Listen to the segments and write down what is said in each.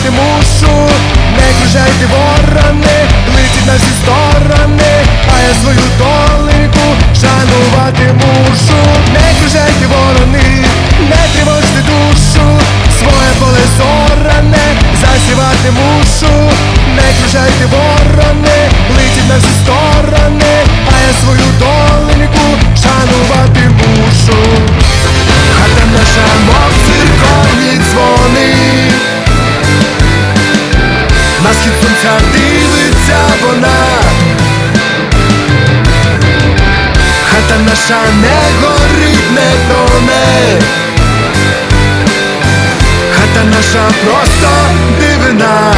заспівати мушу, не кружайте ворони, летіть на всі сторони, а я свою долику шанувати мушу, не кружайте ворони, не тривожте душу, своє поле зоране, засівати мушу, не кружайте ворони, На дивиться вона? Хата наша не горить, не тоне. Хата наша просто дивина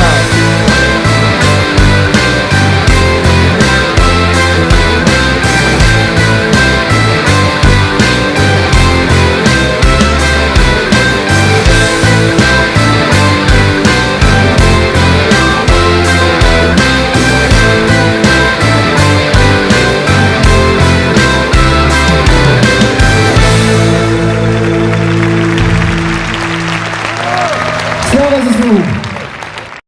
Fortaleza Azul.